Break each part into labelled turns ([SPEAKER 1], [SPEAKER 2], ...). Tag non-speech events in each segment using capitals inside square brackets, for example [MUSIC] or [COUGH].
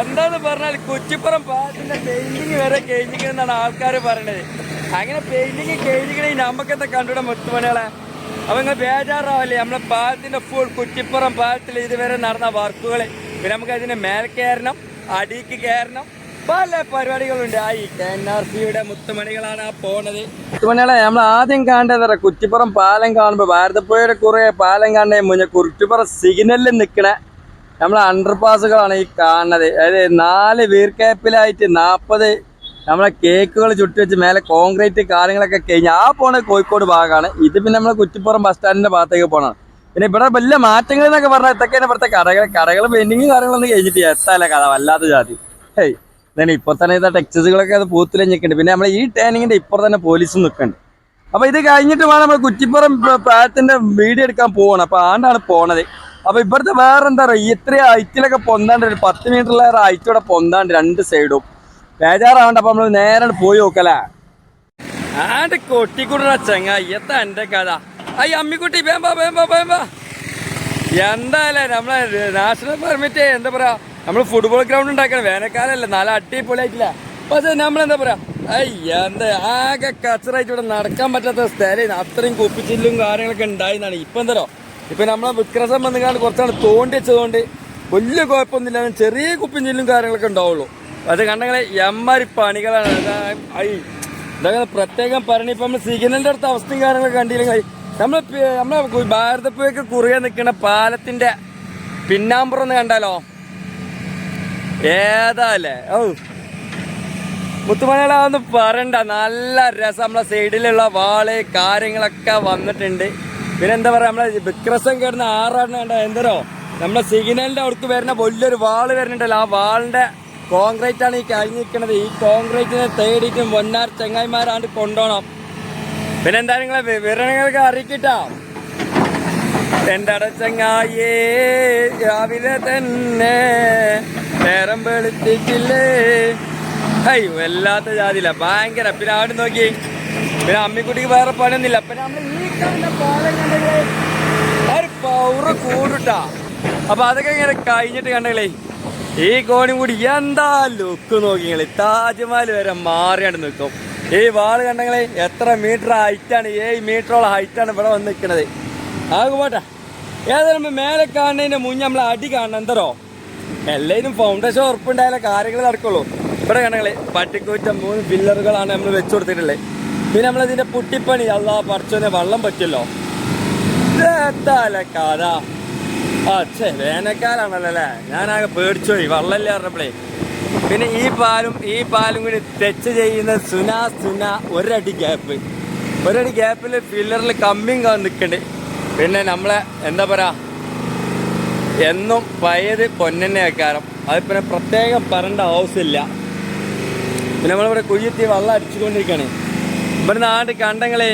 [SPEAKER 1] എന്താന്ന് പറഞ്ഞാൽ കുച്ചിപ്പുറം പാലത്തിന്റെ പെയിന്റിങ് വരെ കഴിഞ്ഞിരിക്കുന്നതാണ് ആൾക്കാർ പറയണത്. അങ്ങനെ പെയിന്റിങ് കഴിഞ്ഞിരിക്കണേ നമുക്കെന്താ കണ്ടുവിടെ മുത്തുമണികളെ? അപ്പൊ നിങ്ങൾ ബേജാറാവല്ലേ? നമ്മളെ പാലത്തിന്റെ ഫുൾ കുറ്റിപ്പുറം പാലത്തിൽ ഇതുവരെ നടന്ന വർക്കുകൾ പിന്നെ നമുക്ക് അതിന്റെ മേൽ അടിക്ക് കയറണം. പല പരിപാടികളുണ്ട്. ആ ഈ കെ എൻ ആർ സിയുടെ മുത്തുമണികളാണ് ആ പോണത്. മുത്തുമണികളെ നമ്മൾ ആദ്യം കാണേണ്ടത് കുറ്റിപ്പുറം പാലം കാണുമ്പോൾ ഭാരതപ്പുഴയുടെ കുറെ പാലം കാണുന്നതിന് മുന്നേ കുറ്റിപ്പുറം സിഗ്നലിൽ നിൽക്കണ നമ്മളെ അണ്ടർപാസുകളാണ് ഈ കാണുന്നത്. അതായത് നാല് വീർക്കാപ്പിലായിട്ട് നാൽപ്പത് നമ്മളെ കേക്കുകൾ ചുട്ടി വെച്ച് മേലെ കോൺക്രീറ്റ് കാര്യങ്ങളൊക്കെ കഴിഞ്ഞ് ആ പോണത് കോഴിക്കോട് ഭാഗമാണ് ഇത് പിന്നെ നമ്മൾ കുറ്റിപ്പുറം ബസ് സ്റ്റാൻഡിന്റെ ഭാഗത്തേക്ക് പോകണം പിന്നെ ഇവിടെ വലിയ മാറ്റങ്ങൾ എന്നൊക്കെ പറഞ്ഞാൽ ഇതൊക്കെയാണ് ഇവിടുത്തെ കടകൾ. കടകൾ പെയിന്റിങ് കാര്യങ്ങളൊന്നും കഴിഞ്ഞിട്ട് എത്താല്ല കഥ? വല്ലാത്ത ജാതി. ഹേയ് ഇതന്നെ ഇപ്പൊ തന്നെ ഇതാ ടെക്സ്റ്റസുകളൊക്കെ അത് പൂത്തിലഞ്ഞിക്കുന്നുണ്ട് പിന്നെ നമ്മളെ ഈ ടേണിങ്ങിന്റെ ഇപ്പുറം തന്നെ പോലീസും നിൽക്കുന്നുണ്ട് അപ്പോൾ ഇത് കഴിഞ്ഞിട്ട് വേണം നമ്മൾ കുറ്റിപ്പുറം പ- പാലത്തിന്റെ വീഡിയോ എടുക്കാൻ പോകണം അപ്പോൾ ആണ്ടാണ് പോണത്. അപ്പൊ ഇവിടുത്തെ വേറെ എന്താ പറയുക ഇത്രയും ഹൈറ്റിലൊക്കെ പൊന്താണ്ട് ഒരു പത്ത് മീറ്ററിലേറെ ഹൈറ്റോടെ പൊന്താണ്ട് രണ്ട് സൈഡും. ബേജാറാവണ്ട അപ്പൊ നമ്മൾ നേരെ പോയി നോക്കലേ ആണ്ട് കൊട്ടിക്കുട ചെങ്ങ എത്താ എന്റെ കഥ. അയ്യ അമ്മിക്കുട്ടി വേമ്പാ വേമ്പാ വേമ്പാ എന്തായാലേ നമ്മളെ നാഷണൽ പെർമിറ്റ് എന്താ പറയാ? നമ്മൾ ഫുട്ബോൾ ഗ്രൗണ്ട് ഉണ്ടാക്കണം വേനൽക്കാലല്ലേ നല്ല അടിപൊളിയായിട്ടില്ല? പക്ഷെ നമ്മളെന്താ പറയാ? അയ്യ എന്താ ആകെ കച്ചറായിട്ട് ഇവിടെ നടക്കാൻ പറ്റാത്ത സ്ഥലം. അത്രയും കുപ്പിച്ചില്ലും കാര്യങ്ങളൊക്കെ ഉണ്ടായിരുന്നാണ് ഇപ്പൊ എന്തോ ഇപ്പൊ നമ്മളെ വിക്രസം വന്നുകാണ്ട് കുറച്ചാണ് തോണ്ടി വെച്ചതുകൊണ്ട് വലിയ കുഴപ്പമൊന്നുമില്ല ചെറിയ കുപ്പിച്ചില്ലും കാര്യങ്ങളൊക്കെ ഉണ്ടാവുള്ളൂ. അത് കണ്ടെങ്കിൽ എമ്മാരി പണികളാണ്. ഐ ഇതൊക്കെ പ്രത്യേകം പറഞ്ഞ ഇപ്പൊ നമ്മൾ സിഗ്നലിന്റെ അടുത്ത അവസ്ഥയും കാര്യങ്ങളൊക്കെ കണ്ടില്ലെങ്കിൽ നമ്മൾ നമ്മളെ ഭാരതപ്പുഴയ്ക്ക് കുറുകെ നിൽക്കുന്ന പാലത്തിന്റെ പിന്നാമ്പുറം ഒന്ന് കണ്ടാലോ? ഏതാല്ലേ? ഓ മുത്തുമലയാളാന്ന് പറയണ്ട. നല്ല രസം. നമ്മളെ സൈഡിലുള്ള വാൾ കാര്യങ്ങളൊക്കെ വന്നിട്ടുണ്ട്. പിന്നെ എന്താ പറയാ നമ്മളെ വിക്രസം കയറുന്ന ആറാണ് കണ്ട? എന്തരോ? നമ്മളെ സിഗ്നലിന്റെ അടുത്ത് വരുന്ന വലിയൊരു വാൾ വരുന്നുണ്ടല്ലോ. ആ വാളിന്റെ കോൺക്രീറ്റ് ആണ് ഈ കഴിഞ്ഞ് നിൽക്കുന്നത് ഈ കോൺക്രീറ്റിനെ തേടിയിട്ടും പൊന്നാർ ചെങ്ങായിമാരാണ്ട് കൊണ്ടുപോകണം പിന്നെ എന്താ നിങ്ങളെ വിവരണങ്ങൾക്ക് അറിയിക്കട്ടോ? എന്താടെ ചെങ്ങായേ രാവിലെ തന്നെ നേരം വെളുത്തിട്ടില്ലേ? അയ്യോ വല്ലാത്ത ജാതിയില്ല ഭയങ്കര പിന്നെ അവിടെ നോക്കി പിന്നെ അമ്മിക്കുട്ടിക്ക് വേറെ പണിയൊന്നുമില്ല. പിന്നെ നമ്മൾ ഈ കണ്ടേ ഒരു പൗറ കൂടിട്ടാ. അപ്പൊ അതൊക്കെ ഇങ്ങനെ കഴിഞ്ഞിട്ട് കണ്ടങ്ങളേ ഈ കോണി കൂടി എന്താ ലുക്ക് നോക്കിങ്ങളെ താജ്മഹൽ വരെ മാറിയാണ്ട് നിൽക്കും. ഈ വാൾ കണ്ടെങ്കിൽ എത്ര മീറ്റർ ഹൈറ്റാണ് ഏഴ് മീറ്ററോളം ഹൈറ്റാണ് ഇവിടെ വന്ന് നിൽക്കുന്നത് ആകെ പോട്ടെ. ഏതായാലും മേലെ കാണുന്നതിന്റെ മുന്നേ നമ്മൾ അടി കാണണം. എന്തോ എല്ലാവരും ഫൗണ്ടേഷൻ ഉറപ്പുണ്ടായാലേ കാര്യങ്ങൾ നടക്കുള്ളൂ. ഇവിടെ കണ്ടെങ്കിൽ പട്ടിക്കൂറ്റ മൂന്ന് പില്ലറുകളാണ് നമ്മൾ വെച്ചു കൊടുത്തിട്ടുള്ളത്. പിന്നെ നമ്മളതിന്റെ പുട്ടിപ്പണി. അള്ളാ പറിച്ചോനെ വെള്ളം പറ്റുമല്ലോ ഇതെത്താലേ കഥ ആ ഛേ വേനൽക്കാലാണല്ലോ അല്ലേ? ഞാനാകെ പേടിച്ചോയി വെള്ളമില്ല പറഞ്ഞപ്പോഴേ പിന്നെ ഈ പാലും ഈ പാലും കൂടി തെച്ച് ചെയ്യുന്ന സുന സുന ഒരടി ഗ്യാപ്പ്. ഒരടി ഗ്യാപ്പിൽ ഫില്ലറിൽ കമ്മിങ് നിൽക്കണ്ട് പിന്നെ നമ്മളെ എന്താ പറയാ? എന്നും പയത് പൊന്നെ വെക്കാരം അത് പിന്നെ പ്രത്യേകം പറയേണ്ട ആവശ്യമില്ല. പിന്നെ നമ്മളിവിടെ കുഴിയെത്തി വെള്ളം അടിച്ചുകൊണ്ടിരിക്കുകയാണ് ഇവിടെ നാട് കണ്ടങ്ങളെ.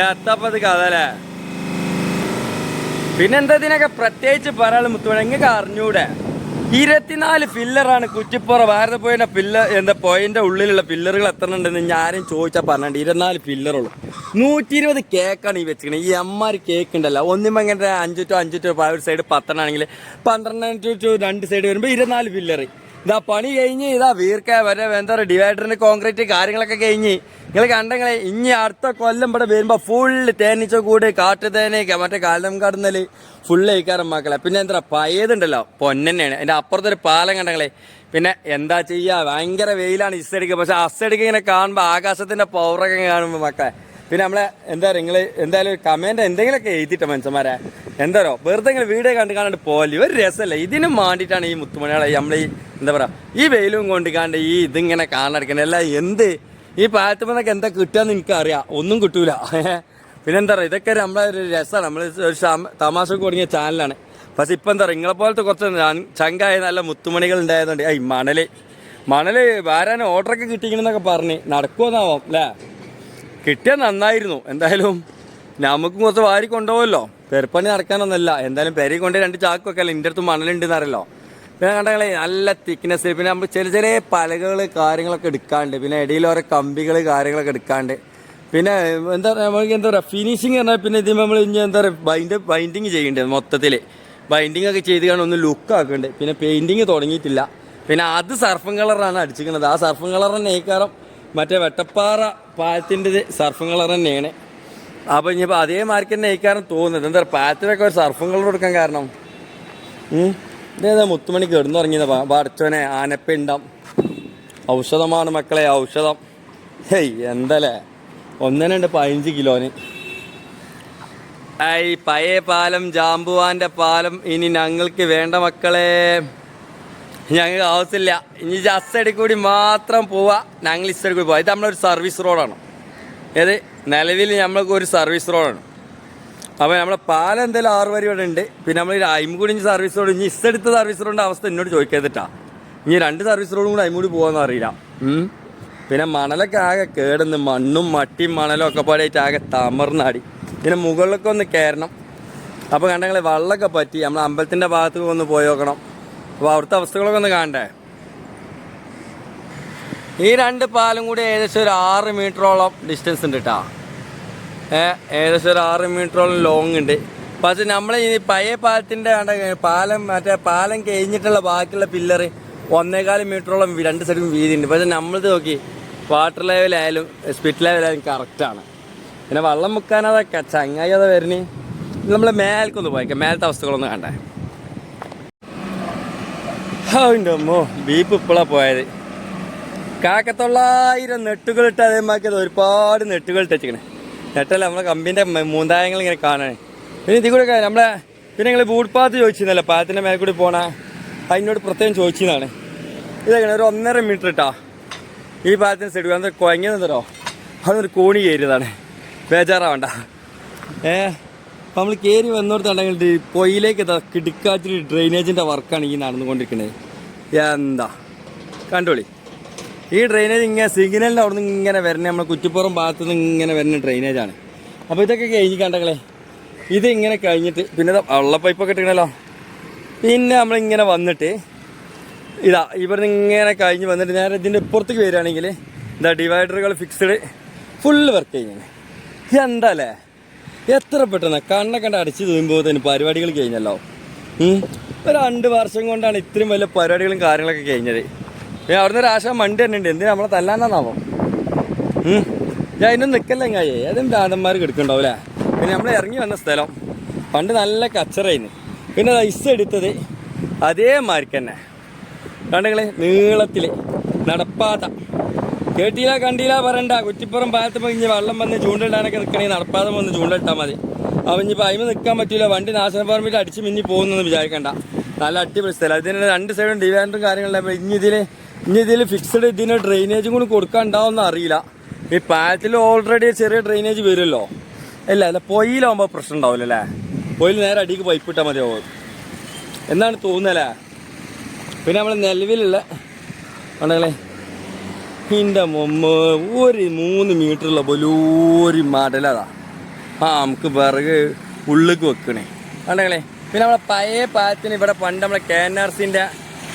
[SPEAKER 1] എത്തപ്പത് കഥ അല്ലേ പിന്നെന്താ ഇതിനൊക്കെ പ്രത്യേകിച്ച് പറയാനുള്ള മുത്തുമണ? നിങ്ങൾക്ക് അറിഞ്ഞൂടെ? ഇരുപത്തിനാല് ഫില്ലറാണ് കുറ്റിപ്പുറ. ഭാരതപ്പുഴയുടെ പില്ലർ എന്താ പോയിന്റെ ഉള്ളിലുള്ള പില്ലറുകൾ എത്ര ഉണ്ടെന്ന് ഞാനും ചോദിച്ചാൽ പറഞ്ഞിട്ടുണ്ട്. ഇരുപത്തിനാല് പില്ലറുള്ളൂ നൂറ്റി ഇരുപത് കേക്കാണ് ഈ വെച്ചിരിക്കുന്നത് ഈ എമ്മാര് കേക്ക് ഉണ്ടല്ലോ. ഒന്നും ഇങ്ങനെ അഞ്ചു ടു അഞ്ചു ടു ഒരു സൈഡ് പത്തെണ്ണാണെങ്കിൽ പന്ത്രണ്ട് ടു രണ്ട് സൈഡ് വരുമ്പോൾ ഇരുപത്തിനാല് പില്ലറ് ഇതാ പണി കഴിഞ്ഞ് ഇതാ വീർക്ക വരെ എന്താ പറയുക ഡിവൈഡറിന് കോൺക്രീറ്റ് കാര്യങ്ങളൊക്കെ കഴിഞ്ഞ്. നിങ്ങൾ കണ്ടെങ്കിൽ ഇനി അടുത്ത കൊല്ലം ഇവിടെ വരുമ്പോ ഫുള്ള് തേനീച്ച കൂട് കാട്ടുതേനയൊക്കെ മറ്റേ കാലം കടന്നൽ ഫുള്ള് കഴിക്കാറും മക്കളെ. പിന്നെ എന്താ പയതുണ്ടല്ലോ പൊന്നെന്നെയാണ്. അതിന്റെ അപ്പുറത്തൊരു പാലം കണ്ടെങ്കിലേ പിന്നെ എന്താ ചെയ്യാ? ഭയങ്കര വെയിലാണ് ഇസടിക്കുക പക്ഷെ അസടിക്ക് ഇങ്ങനെ കാണുമ്പോൾ ആകാശത്തിന്റെ പൗറൊക്കെ കാണുമ്പോൾ മക്കളെ. പിന്നെ നമ്മളെ എന്താ പറയുക നിങ്ങൾ എന്തായാലും കമന്റ് എന്തെങ്കിലുമൊക്കെ എഴുതിട്ടോ മനുഷ്യന്മാരെ. എന്താരോ വെറുതെ നിങ്ങൾ വീഡിയോ കണ്ട് കാണാണ്ട് പോലെ ഒരു രസമല്ല? ഇതിന് വേണ്ടിയിട്ടാണ് ഈ മുത്തുമണികളെ നമ്മൾ ഈ എന്താ പറയാ ഈ വെയിലും കൊണ്ട് കാണ്ട് ഈ ഇതിങ്ങനെ കാണാടിക്കണ അല്ല എന്ത്? ഈ പാലത്തുമെന്നൊക്കെ എന്താ കിട്ടുകയെന്ന് എനിക്കറിയാം. ഒന്നും കിട്ടൂല. [LAUGHS] പിന്നെ എന്താ പറയുക ഇതൊക്കെ നമ്മളെ ഒരു രസമാണ്. നമ്മൾ ഒരു തമാശ തമാശക്ക് തുടങ്ങിയ ചാനലാണ്. പക്ഷെ ഇപ്പം എന്താ പറയുക നിങ്ങളെ പോലത്തെ കുറച്ച് ചങ്കായ നല്ല മുത്തുമണികൾ ഉണ്ടായതുകൊണ്ട് ഈ മണൽ. മണൽ വാരാൻ ഓർഡറൊക്കെ കിട്ടിക്കണെന്നൊക്കെ പറഞ്ഞ് നടക്കുമെന്നാവും അല്ലേ? കിട്ടിയാൽ നന്നായിരുന്നു. എന്തായാലും നമുക്കും കുറച്ച് വാരി കൊണ്ടുപോകല്ലോ പെരുപ്പണി നടക്കാനൊന്നല്ല എന്തായാലും പെരി കൊണ്ട് രണ്ട് ചാക്കൊക്കെ അല്ല? എന്റെ അടുത്ത് മണലുണ്ടെന്ന് അറിയല്ലോ. പിന്നെ കണ്ടങ്ങളെ നല്ല തിക്നെസ് പിന്നെ നമ്മൾ ചെറിയ ചെറിയ പലകൾ കാര്യങ്ങളൊക്കെ എടുക്കാണ്ട്. പിന്നെ ഇടയിൽ ഓരോ കമ്പികൾ കാര്യങ്ങളൊക്കെ എടുക്കാണ്ട്. പിന്നെ എന്താ പറയുക നമുക്ക് എന്താ പറയുക ഫിനിഷിങ് പറഞ്ഞാൽ പിന്നെ ഇതിന് നമ്മൾ ഇനി എന്താ പറയുക ബൈൻഡ് ബൈൻഡിങ് ചെയ്യേണ്ടത് മൊത്തത്തിൽ ബൈൻഡിങ് ഒക്കെ ചെയ്ത് കാണാൻ ഒന്ന് ലുക്ക് ആക്കുന്നുണ്ട് പിന്നെ പെയിന്റിങ് തുടങ്ങിയിട്ടില്ല. പിന്നെ അത് സർഫും കളറാണ് അടിച്ചിരിക്കുന്നത്. ആ സർഫും കളർ തന്നെ ഏക്കാരം മറ്റേ വെട്ടപ്പാറ പാലത്തിന്റെ സർഫും കളർ തന്നെയാണ്. അപ്പോൾ ഇനിയിപ്പോൾ അതേ മാർക്ക് തന്നെ ഏക്കാരം തോന്നുന്നത്. എന്താ പാലത്തിനൊക്കെ ഒരു സർഫും കളർ കൊടുക്കാൻ കാരണം. ഇതേതാ മുത്തുമണി കിടന്നുറങ്ങിയത് പടച്ചോനെ ആനപ്പിണ്ടം ഔഷധമാണ് മക്കളെ ഔഷധം. ഹേയ് എന്തല്ലേ? ഒന്നിനുണ്ട് പതിനഞ്ച് കിലോന്. ഐ പഴയ പാലം ജാമ്പുവാന്റെ പാലം ഇനി ഞങ്ങൾക്ക് വേണ്ട മക്കളെ. ഞങ്ങൾക്ക് ആവശ്യമില്ല. ഇനി ജസ്റ്റടി കൂടി മാത്രം പോവാ. ഞങ്ങൾ ഇസ്റ്റടി കൂടി പോവാ. ഇത് നമ്മളൊരു സർവീസ് റോഡാണ് ഏത്? നിലവിൽ നമ്മൾക്ക് ഒരു സർവീസ് റോഡാണ് അപ്പോൾ നമ്മളെ പാലം എന്തായാലും ആറ് വരി ഇവിടെ ഉണ്ട്. പിന്നെ നമ്മൾ അയിമുകൂടി ഇനി സർവീസ് റോഡ് ഇനി ഇസ്റ്റെടുത്ത സർവീസ് റോഡിന്റെ അവസ്ഥ എന്നോട് ചോദിക്കാതിട്ടാ. ഇനി രണ്ട് സർവീസ് റോഡും കൂടി അയിമുകൂടി പോകാമെന്ന് അറിയില്ല. പിന്നെ മണലൊക്കെ ആകെ കേടുന്ന് മണ്ണും മട്ടിയും മണലും ഒക്കെ പാടായിട്ട് ആകെ തമർന്നാടി. പിന്നെ മുകളിലൊക്കെ ഒന്ന് കയറണം അപ്പോൾ കണ്ടെങ്കിൽ വെള്ളമൊക്കെ പറ്റി. നമ്മൾ അമ്പലത്തിന്റെ ഭാഗത്ത് ഒന്ന് പോയി നോക്കണം. അപ്പോൾ അവിടുത്തെ അവസ്ഥകളൊക്കെ ഒന്ന് കാണണ്ടേ? ഈ രണ്ട് പാലും കൂടി ഏകദേശം ഒരു ആറ് മീറ്ററോളം ഡിസ്റ്റൻസ് ഉണ്ട് കേട്ടോ ഏകദേശം ഒരു ആറ് മീറ്ററോളം ലോങ് ഉണ്ട്. പക്ഷെ നമ്മൾ ഈ പഴയ പാലത്തിന്റെ പാലം മറ്റേ പാലം കഴിഞ്ഞിട്ടുള്ള ബാക്കിയുള്ള പില്ലറ് ഒന്നേകാൽ മീറ്ററോളം രണ്ട് സൈഡും വീതി ഉണ്ട് പക്ഷെ നമ്മളത് നോക്കി വാട്ടർ ലെവലായാലും സ്പിറ്റ് ലെവലായാലും കറക്റ്റാണ് പിന്നെ വെള്ളം മുക്കാനതൊക്കെ ചങ്ങായി അതാ വരുന്നേ. നമ്മൾ മേൽക്കൊന്ന് പോയേക്കാം. മേലത്തെ അവസ്ഥകളൊന്നും കണ്ടേ. അതിന്റെ അമ്മോ ബീപ്പ് ഇപ്പോഴാണ് പോയത്. കാക്കത്തൊള്ളായിരം നെട്ടുകൾ ഇട്ട് അതേമാക്കിയത് ഒരുപാട് നെട്ടുകൾ ഇട്ട് വെച്ചിക്കണേ നെട്ടല്ല നമ്മളെ കമ്പിന്റെ മൂന്തായങ്ങൾ ഇങ്ങനെ കാണണേ. പിന്നെ ഇതിൽ കൂടെ നമ്മളെ പിന്നെ നിങ്ങൾ ബൂട്ട് പാത്ത് ചോദിച്ചിരുന്നല്ലോ പാത്തിന്റെ മേലെ കൂടി പോണ അതിനോട് പ്രത്യേകം ചോദിച്ചതാണ് ഇതെങ്ങനെ ഒരു ഒന്നര മീറ്റർ ഇട്ടാ? ഈ പാത്തിന് സൈഡ് അത് കുഴങ്ങിയതെന്തോ അതൊരു കോണി കയറിയതാണ്. ബേജാറാവണ്ട. ഏ? നമ്മൾ കയറി വന്നോടത്തുണ്ടെങ്കിൽ പൊയിലേക്ക് കിടക്കാച്ചിരി ഡ്രെയിനേജിന്റെ വർക്കാണ് ഈ നടന്നുകൊണ്ടിരിക്കുന്നത് എന്താ? കണ്ടോളി. ഈ ഡ്രെയിനേജ് ഇങ്ങനെ സിഗ്നലിന്റെ അവിടെ നിന്ന് ഇങ്ങനെ വരുന്ന നമ്മൾ കുറ്റിപ്പുറം ഭാഗത്തു നിന്ന് ഇങ്ങനെ വരുന്ന ഡ്രെയിനേജാണ് അപ്പോൾ ഇതൊക്കെ കഴിഞ്ഞ് കണ്ടങ്ങളെ ഇതിങ്ങനെ കഴിഞ്ഞിട്ട് പിന്നെ ഉള്ള പൈപ്പൊക്കെ ഇട്ടിക്കണല്ലോ പിന്നെ നമ്മളിങ്ങനെ വന്നിട്ട് ഇതാ ഇവിടുന്ന് ഇങ്ങനെ കഴിഞ്ഞ് വന്നിട്ട് നേരെ ഇതിന്റെ ഇപ്പുറത്തേക്ക് വരികയാണെങ്കിൽ ഇതാ ഡിവൈഡറുകൾ ഫിക്സ്ഡ് ഫുള്ള് വർക്ക് ചെയ്യുന്നത് എന്താ അല്ലേ? എത്ര പെട്ടെന്ന് കണ്ണ കണ്ട് അടിച്ചു തൂയുമ്പോൾ തന്നെ പരിപാടികൾ കഴിഞ്ഞല്ലോ. ഒരു രണ്ട് വർഷം കൊണ്ടാണ് ഇത്രയും വലിയ പരിപാടികളും കാര്യങ്ങളൊക്കെ കഴിഞ്ഞത്. അവിടുന്ന് ഒരു ആശ മണ്ടി തന്നെ ഉണ്ട്. എന്തിനാ നമ്മളെ തല്ലാന്നാവോ ഞാൻ അതിനൊന്നും നിൽക്കല്ല ഏതും അതും ഭ്രാന്തന്മാർ കിടക്കുന്നുണ്ടാവും അല്ലേ? പിന്നെ നമ്മൾ ഇറങ്ങി വന്ന സ്ഥലം. പണ്ട് നല്ല കച്ചറായിരുന്നു പിന്നെ ഐസ് എടുത്തത് അതേമാതിരിക്ക് തന്നെ. കണ്ടുകളെ നീളത്തിൽ നടപ്പാത. കേട്ടില്ല കണ്ടില്ല പറയണ്ട. കുറ്റിപ്പുറം ഭാഗത്ത് ഇനി വെള്ളം വന്ന് ചൂണ്ടിടാനൊക്കെ നിൽക്കണേ നടപ്പാതെ വന്ന് ചൂണ്ടിട്ടാൽ മതി. അപ്പം ഇനിയിപ്പോൾ അതിന് നിൽക്കാൻ പറ്റില്ല വണ്ടി നാശന പറമ്പിൽ അടിച്ച് മിന്നി പോകുന്നെന്ന് വിചാരിക്കണ്ട. നല്ല അടിപൊളി സ്ഥലം. ഇതിന് രണ്ട് സൈഡും ഡിവാൻഡറും അപ്പോൾ ഇനി ഇതിൽ ഇനി ഇതിൽ ഫിക്സഡ് ഇതിന് ഡ്രെയിനേജും കൂടി കൊടുക്കാനുണ്ടാവുമെന്ന് അറിയില്ല. ഈ പാലത്തിൽ ഓൾറെഡി ചെറിയ ഡ്രെയിനേജ് വരുമല്ലോ ഇല്ല അല്ല പൊയിലാവുമ്പോൾ പ്രശ്നം ഉണ്ടാവില്ല അല്ലേ? പൊയിൽ നേരെ അടിക്ക് പൈപ്പ് ഇട്ടാൽ മതിയാവും എന്നാണ് തോന്നുന്നല്ലേ പിന്നെ നമ്മൾ നിലവിലുള്ള ഉണ്ടല്ലേ എന്റെ മൊമ്മ ഒരു മൂന്ന് മീറ്ററുള്ള ഒരു മടലതാ ആ നമുക്ക് വിറക് ഉള്ളിക്ക് വെക്കണേ. കണ്ടങ്ങളെ പിന്നെ നമ്മളെ പഴയ പാലത്തിന് ഇവിടെ പണ്ട് നമ്മളെ കെ എൻ ആർ സിന്റെ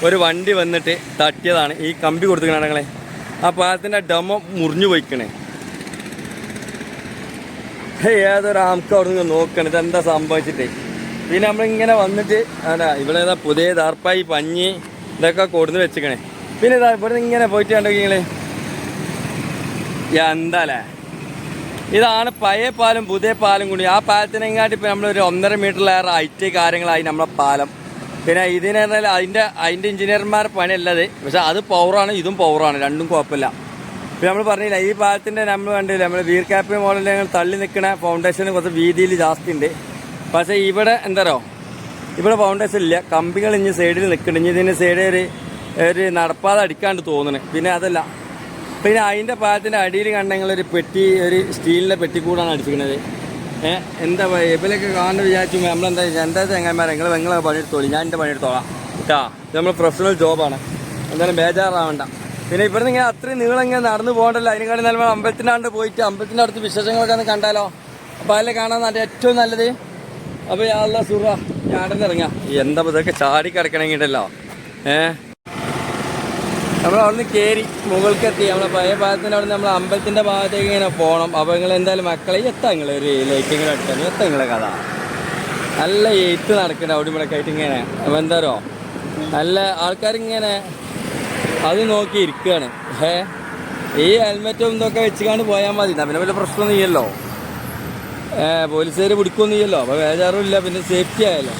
[SPEAKER 1] ഒരു വണ്ടി വന്നിട്ട് തട്ടിയതാണ്. ഈ കമ്പി കൊടുത്തിക്കണേ ആ പാലത്തിന്റെ ഡമ മുറിഞ്ഞു പോയിക്കണേ. ഏതൊരു ആംക്ക് അവിടെ നിന്ന് നോക്കണം. ഇതെന്താ സംഭവിച്ചിട്ട്? പിന്നെ നമ്മളിങ്ങനെ വന്നിട്ട് അതാ ഇവിടെ ഏതാ പുതിയ ദാർപ്പായി പഞ്ഞി ഇതൊക്കെ കൊടുന്ന് വെച്ചിക്കണേ പിന്നെ ഇതാ ഇവിടെ നിന്ന് ഇങ്ങനെ പോയിട്ട് കണ്ടെങ്കിൽ എന്താലേ? ഇതാണ് പഴയ പാലം പുതിയ പാലം കൂടി. ആ പാലത്തിനെങ്ങാട്ടി ഇപ്പം നമ്മളൊരു ഒന്നര മീറ്ററിലേറെ ഹൈറ്റ് കാര്യങ്ങളായി നമ്മളെ പാലം. പിന്നെ ഇതിന് പറഞ്ഞാൽ അതിന്റെ അതിന്റെ എഞ്ചിനീയർമാർ പണിയല്ലത്. പക്ഷെ അത് പവറാണ് ഇതും പവറാണ് രണ്ടും കുഴപ്പമില്ല. ഇപ്പം നമ്മൾ പറഞ്ഞില്ല ഈ പാലത്തിന്റെ നമ്മൾ കണ്ടില്ല നമ്മൾ വീർ ക്യാപ്പ് മോഡലിൽ ഞങ്ങൾ തള്ളി നിൽക്കുന്ന ഫൗണ്ടേഷന് കുറച്ച് വീതിയിൽ ജാസ്തി ഉണ്ട് പക്ഷേ ഇവിടെ എന്താറോ ഇവിടെ ഫൗണ്ടേഷൻ ഇല്ല. കമ്പികൾ ഇനി സൈഡിൽ നിൽക്കുന്നുണ്ട് ഇനി ഇതിന്റെ സൈഡിൽ ഒരു ഒരു നടപ്പാതെ അടിക്കാണ്ട് തോന്നുന്നു പിന്നെ അതല്ല പിന്നെ അതിന്റെ പാലത്തിന്റെ അടിയിൽ കണ്ടെങ്കിൽ ഒരു പെട്ടി ഒരു സ്റ്റീലിന്റെ പെട്ടി കൂടാണ് അടിച്ചിരിക്കുന്നത്. ഏഹ് എന്താ ഇവലൊക്കെ കാണുന്ന വിചാരിച്ചു നമ്മളെന്താ എന്താ ചങ്ങന്മാരെ നിങ്ങൾ നിങ്ങളെ പണിയെടുത്തോളി ഞാൻ എന്റെ പണിയെടുത്തോളാം കേട്ടാ? ഇത് നമ്മൾ പ്രൊഫഷണൽ ജോബാണ് എന്തായാലും ബേജാറാവണ്ട. പിന്നെ ഇവിടുന്ന് ഇങ്ങനെ അത്രയും നീളം ഇങ്ങനെ നടന്നു പോകണ്ടല്ലോ അതിനെക്കാളും നല്ല അമ്പലത്തിന്റെ ആണ്ട് പോയിട്ട് അമ്പലത്തിന്റെ അടുത്ത് വിശേഷങ്ങളൊക്കെ ഒന്ന് കണ്ടാലോ? അപ്പോൾ അതിലെ കാണാൻ നല്ല ഏറ്റവും നല്ലത്. അപ്പോൾ യാള്ള സുറ ഞാൻ ഇറങ്ങാം എന്താ ഇതൊക്കെ ചാടി കിടക്കണമെങ്കിണ്ടല്ലോ ഏഹ് നമ്മൾ അവിടുന്ന് കയറി മുകൾക്കെത്തി. നമ്മളെ പഴയ ഭാഗത്തിന്റെ അവിടെ നമ്മൾ അമ്പലത്തിന്റെ ഭാഗത്തേക്ക് ഇങ്ങനെ പോകണം അപ്പോൾ നിങ്ങൾ എന്തായാലും മക്കളെ എത്താ നിങ്ങൾ ഒരു ലൈറ്റിങ്ങനെ എടുക്കാൻ എത്താ നിങ്ങളെ കഥ? നല്ല എയ്ത്ത് നടക്കണ്ട അവിടെ ആയിട്ട് ഇങ്ങനെ. അപ്പോൾ എന്താരോ നല്ല ആൾക്കാരിങ്ങനെ അത് നോക്കി ഇരിക്കുകയാണ് ഏ ഈ ഹെൽമെറ്റും ഇതൊക്കെ വെച്ചുകൊണ്ട് പോയാൽ മതി. പിന്നെ വല്ല പ്രശ്നമൊന്നും ഇല്ലല്ലോ. ഏ പോലീസുകാർ പിടിക്കൊന്നും ഇല്ലല്ലോ. അപ്പോൾ വേജാറും ഇല്ല. പിന്നെ സേഫ്റ്റി ആയല്ലോ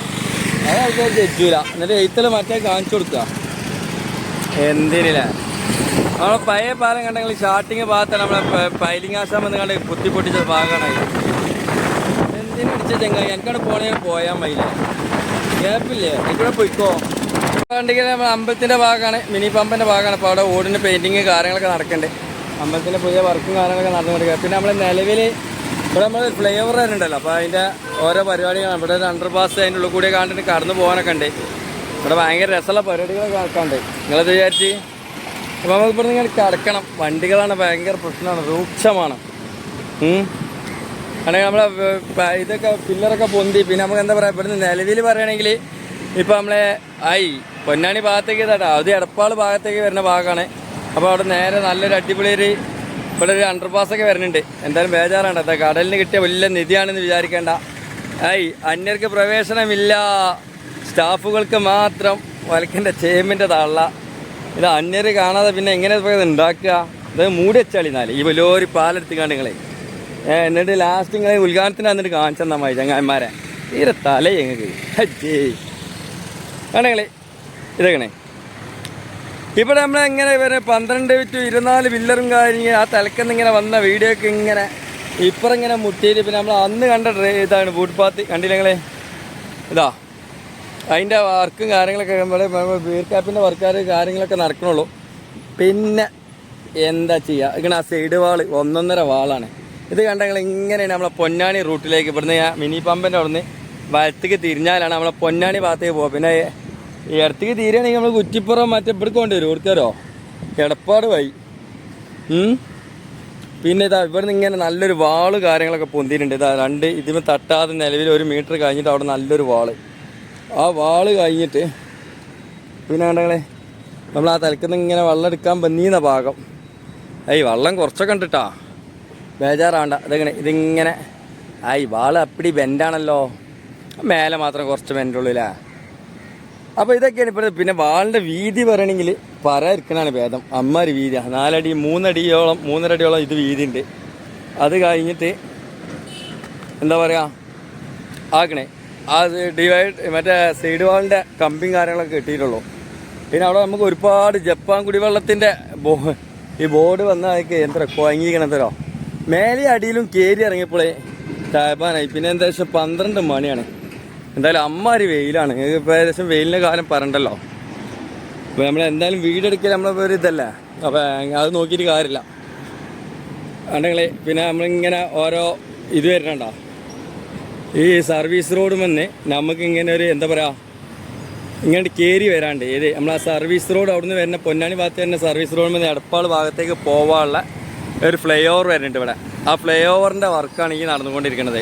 [SPEAKER 1] അത് ആൾക്കാർ തെറ്റൂല. എന്നിട്ട് എഴുത്തല മറ്റേ കാണിച്ചു കൊടുക്കുക. എന്തിനില്ലേ? നമ്മളെ പഴയ പാലം കണ്ടെങ്കിൽ സ്റ്റാർട്ടിങ് ഭാഗത്താണ് നമ്മളെ പൈലിംഗ് ആശാം എന്ന് കണ്ട് കുത്തി പൊട്ടിച്ച ഭാഗമാണ് എന്തിനടിച്ച ചെങ്ങായി എനിക്കാണ് പോണേ പോയാൽ മതി ഗ്യാപ്പില്ലേ? ഇവിടെ പോയിക്കോ. കണ്ടെങ്കിൽ നമ്മൾ അമ്പലത്തിന്റെ ഭാഗമാണ് മിനി പമ്പിന്റെ ഭാഗമാണ്. അപ്പോൾ അവിടെ ഓടിന്റെ പെയിന്റിങ് കാര്യങ്ങളൊക്കെ നടക്കണ്ടേ. അമ്പലത്തിന്റെ പുതിയ വർക്കും കാര്യങ്ങളൊക്കെ നടന്നുകൊണ്ടിരിക്കുക പിന്നെ നമ്മൾ നിലവിൽ ഇവിടെ നമ്മൾ ഫ്ലൈ ഓവർ ഉണ്ടല്ലോ. അപ്പോൾ അതിന്റെ ഓരോ പരിപാടികളാണ് ഇവിടെ ഒരു അണ്ടർ പാസ് അതിന്റെ ഉള്ളിൽ കൂടി കണ്ടിട്ട് കടന്നു പോകാനൊക്കെ ഉണ്ട്. ഇവിടെ ഭയങ്കര രസമുള്ള പരിപാടികളൊക്കെ നടക്കാണ്ട് നിങ്ങളത് വിചാരിച്ച്? അപ്പോൾ നമുക്ക് ഇവിടെ നിങ്ങൾ കിടക്കണം. വണ്ടികളാണ് ഭയങ്കര പ്രശ്നമാണ്. രൂക്ഷമാണ്. ആണെങ്കിൽ നമ്മളെ ഇതൊക്കെ പില്ലറൊക്കെ പൊന്തി. പിന്നെ നമുക്ക് എന്താ പറയുക ഇവിടുന്ന് നിലവിൽ പറയുകയാണെങ്കിൽ ഇപ്പം നമ്മളെ ആയി പൊന്നാണി ഭാഗത്തേക്ക് ഇതാട്ടോ. അത് എടപ്പാൾ ഭാഗത്തേക്ക് വരുന്ന ഭാഗമാണ് അപ്പോൾ അവിടെ നേരെ നല്ലൊരു അടിപൊളി ഒരു ഇവിടെ ഒരു അണ്ടർ ഒക്കെ വരുന്നുണ്ട്. എന്തായാലും ബേജാറാണ് കേട്ടോ. കടലിന് കിട്ടിയ വലിയ നിധിയാണെന്ന് വിചാരിക്കേണ്ട. ആയി അന്യർക്ക് പ്രവേശനമില്ല. സ്റ്റാഫുകൾക്ക് മാത്രം വലക്കിന്റെ ചേമ്പിന്റെ തള്ള ഇത് അന്യർ കാണാതെ പിന്നെ എങ്ങനെ ഇത് ഉണ്ടാക്കുക? ഇത് മൂടി വെച്ചാളി നാല്. ഈ വലിയൊരു പാലെടുത്ത് നിങ്ങളെ. എന്നിട്ട് ലാസ്റ്റ് ഇങ്ങനെ ഉദ്ഘാടനത്തിന് വന്നിട്ട് കാണിച്ചെന്നാ ചങ്ങാന്മാരെ തീരെ തല ഞങ്ങൾക്ക് ഹജ്ജേ. ആണെങ്കിലേ ഇതെങ്ങനെ ഇവിടെ നമ്മൾ എങ്ങനെ വരെ പന്ത്രണ്ട് ടു ഇരുപത്തിനാല് വില്ലറും കാര്യങ്ങൾ ആ തലക്കെന്ന് ഇങ്ങനെ വന്ന വീഡിയോ ഒക്കെ ഇങ്ങനെ ഇപ്പുറം ഇങ്ങനെ മുട്ടിയിട്ട് പിന്നെ നമ്മൾ അന്ന് കണ്ട ഇതാണ് ബൂട്ട് പാത്തി നിങ്ങളെ ഇതാ. അതിന്റെ വർക്കും കാര്യങ്ങളൊക്കെ നമ്മുടെ ബീർക്കാപ്പിന്റെ വർക്കാർ കാര്യങ്ങളൊക്കെ നടക്കണുള്ളൂ. പിന്നെ എന്താ ചെയ്യുക ഇങ്ങനെ ആ സൈഡ് വാൾ ഒന്നൊന്നര വാളാണ് ഇത് കണ്ടെങ്കിൽ ഇങ്ങനെയാണ് നമ്മളെ പൊന്നാണി റൂട്ടിലേക്ക് ഇവിടുന്ന് ഞാൻ മിനി പമ്പിന്റെ അവിടുന്ന് വലത്തേക്ക് തിരിഞ്ഞാലാണ് നമ്മളെ പൊന്നാണി ഭാഗത്തേക്ക് പോകുക പിന്നെ ഇടത്തേക്ക് തീരുകയാണെങ്കിൽ നമ്മൾ കുറ്റിപ്പുറം മറ്റേ ഇവിടേക്ക് കൊണ്ടുവരും ഓർക്കാരോ? എടപ്പാട് വൈ. പിന്നെ ഇതാ ഇവിടുന്ന് ഇങ്ങനെ നല്ലൊരു വാൾ കാര്യങ്ങളൊക്കെ പൊന്തിയിട്ടുണ്ട്. ഇതാ രണ്ട് ഇതിന് തട്ടാതെ നിലവിൽ ഒരു മീറ്റർ കഴിഞ്ഞിട്ട് അവിടെ നല്ലൊരു വാൾ ആ വാൾ കഴിഞ്ഞിട്ട് പിന്നെ കണ്ടങ്ങളെ നമ്മൾ ആ തലക്കുന്ന ഇങ്ങനെ വെള്ളം എടുക്കാൻ ബന്നീന്ന ഭാഗം. ഏയ് വെള്ളം കുറച്ചൊക്കെ ഉണ്ടിട്ടാ ബേജാറാവണ്ട. ഇതെങ്ങനെ? ഇതിങ്ങനെ. ആയി വാൾ അപ്പടി ബെൻഡാണല്ലോ. മേലെ മാത്രം കുറച്ച് ബെൻഡുള്ളില്ലേ? അപ്പോൾ ഇതൊക്കെയാണ് ഇപ്പോൾ പിന്നെ വാളിന്റെ വീതി പറയണമെങ്കിൽ പറയാതിരിക്കണാണ് ഭേദം. അമ്മാര് വീതിയാണ് നാലടി മൂന്നടിയോളം മൂന്നര അടിയോളം ഇത് വീതി ഉണ്ട് അത് കഴിഞ്ഞിട്ട് എന്താ പറയുക ആക്കണേ. അത് ഡിവൈഡ് മറ്റേ സൈഡ് വാളിന്റെ കമ്പിയും കാര്യങ്ങളൊക്കെ കിട്ടിയിട്ടുള്ളൂ. പിന്നെ അവിടെ നമുക്ക് ഒരുപാട് ജപ്പാൻ കുടിവെള്ളത്തിന്റെ ബോ ഈ ബോർഡ് വന്നതൊക്കെ എന്താ കുഴങ്ങിക്കണത്തരോ മേലെ അടിയിലും കയറി ഇറങ്ങിയപ്പോഴേ ചായപ്പാനായി പിന്നെ എന്താ വെച്ചാൽ പന്ത്രണ്ട് മണിയാണ്. എന്തായാലും അമ്മാരി വെയിലാണ്. ഇപ്പോൾ ഏകദേശം വെയിലിന്റെ കാലം പറണ്ടല്ലോ അപ്പോൾ നമ്മൾ എന്തായാലും വീടെടുക്കൽ നമ്മളെ ഒരു ഇതല്ലേ. അപ്പോൾ അത് നോക്കിയിട്ട് കാര്യമില്ല. അണ്ടെങ്കിൽ പിന്നെ നമ്മളിങ്ങനെ ഓരോ ഇത് വരുന്നുണ്ടോ? ഈ സർവീസ് റോഡ് വന്ന് നമുക്ക് ഇങ്ങനെ ഒരു എന്താ പറയാ ഇങ്ങോട്ട് കയറി വരാണ്ട്. ഏത് നമ്മൾ ആ സർവീസ് റോഡ് അവിടുന്ന് വരുന്ന പൊന്നാനി ഭാഗത്ത് തന്നെ സർവീസ് റോഡ് വന്ന് എടപ്പാൾ ഭാഗത്തേക്ക് പോവാനുള്ള ഒരു ഫ്ലൈ ഓവർ വരുന്നുണ്ട് ഇവിടെ. ആ ഫ്ലൈ ഓവറിന്റെ വർക്കാണ് ഈ നടന്നുകൊണ്ടിരിക്കുന്നത്.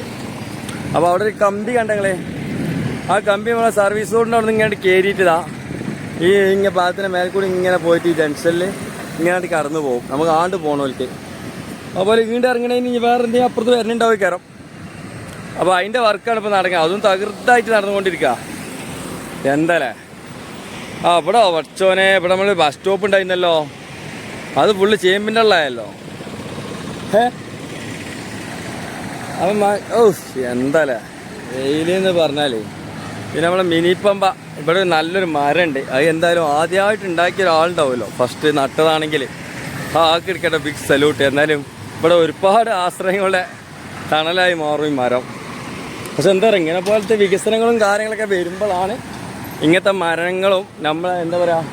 [SPEAKER 1] അപ്പോൾ അവിടെ ഒരു കമ്പി കണ്ടങ്ങളെ ആ കമ്പി നമ്മളെ സർവീസ് റോഡിന്റെ അവിടെ നിന്ന് ഇങ്ങോട്ട് കയറിയിട്ടതാ ഈ ഇങ്ങനെ ഭാഗത്തിന് മേൽക്കൂടി കൂടി ഇങ്ങനെ പോയിട്ട് ഈ ജംഗ്ഷനിൽ ഇങ്ങനെ കടന്നു പോകും നമുക്ക് ആണ്ട് പോകണോൽക്ക് അതുപോലെ വീണ്ടും ഇറങ്ങണേ ഇനി വേറെ എന്തെങ്കിലും അപ്പുറത്ത് വരുന്നുണ്ടാവും കയറും അപ്പോൾ അതിന്റെ വർക്കാണ് ഇപ്പോൾ നടക്കുക അതും തകൃതായിട്ട് നടന്നുകൊണ്ടിരിക്കുക എന്തല്ലേ ആ ഇവിടെ വച്ചോനെ ഇവിടെ നമ്മൾ ബസ് സ്റ്റോപ്പ് ഉണ്ടായിരുന്നല്ലോ. അത് ഫുള്ള് ചേമ്പിന്റെ ഉള്ളതായല്ലോ. ഓ എന്തല്ലേ വെയിലെന്ന് പറഞ്ഞാലേ പിന്നെ നമ്മളെ മിനി പമ്പ ഇവിടെ നല്ലൊരു മരമുണ്ട് അത് എന്തായാലും ആദ്യമായിട്ട് ഉണ്ടാക്കിയ ഒരാളുണ്ടാവുമല്ലോ. ഫസ്റ്റ് നട്ടതാണെങ്കിൽ ആ ആക്കി എടുക്കട്ടെ ബിഗ് സല്യൂട്ട് എന്നാലും ഇവിടെ ഒരുപാട് ആശ്രയങ്ങളുടെ തണലായി മാറും ഈ മരം. പക്ഷെ എന്താ പറയുക ഇങ്ങനെ പോലത്തെ വികസനങ്ങളും കാര്യങ്ങളൊക്കെ വരുമ്പോഴാണ് ഇങ്ങനത്തെ മരങ്ങളും നമ്മൾ എന്താ പറയുക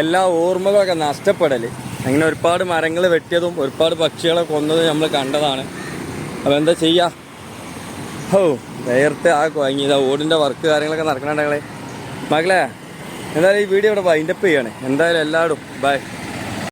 [SPEAKER 1] എല്ലാ ഓർമ്മകളൊക്കെ നഷ്ടപ്പെടൽ അങ്ങനെ ഒരുപാട് മരങ്ങൾ വെട്ടിയതും ഒരുപാട് പക്ഷികളെ കൊന്നതും നമ്മൾ കണ്ടതാണ്. അപ്പോൾ എന്താ ചെയ്യുക ഓ നേരത്തെ ആ കുഴങ്ങിയതാ ഓടിന്റെ വർക്ക് കാര്യങ്ങളൊക്കെ നടക്കണേ മകളെ എന്തായാലും ഈ വീഡിയോ ഇവിടെ വൈൻഡപ്പ് ചെയ്യണേ. എന്തായാലും എല്ലാവരും ബൈ